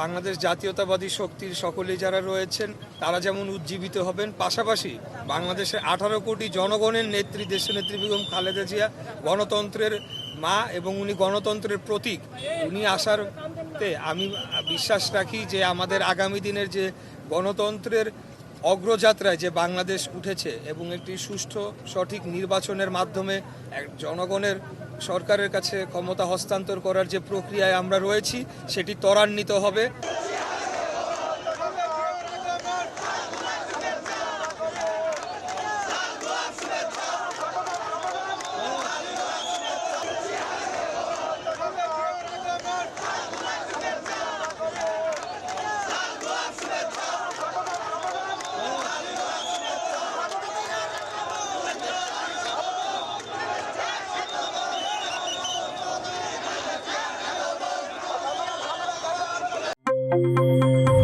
বাংলাদেশ জাতীয়তাবাদী শক্তির সকলে যারা রয়েছেন, তারা যেমন উজ্জীবিত হবেন, পাশাপাশি বাংলাদেশের আঠারো কোটি জনগণের নেত্রী, দেশনেত্রী বেগম খালেদা জিয়া গণতন্ত্রের মা এবং উনি গণতন্ত্রের প্রতীক। উনি আসারতে আমি বিশ্বাস রাখি যে আমাদের আগামী দিনের যে গণতন্ত্রের অগ্রযাত্রায় যে বাংলাদেশ উঠেছে এবং একটি সুষ্ঠু, সঠিক নির্বাচনের মাধ্যমে জনগণের সরকারের কাছে ক্ষমতা হস্তান্তর করার যে প্রক্রিয়ায় আমরা রয়েছি সেটি ত্বরান্বিত হবে। Música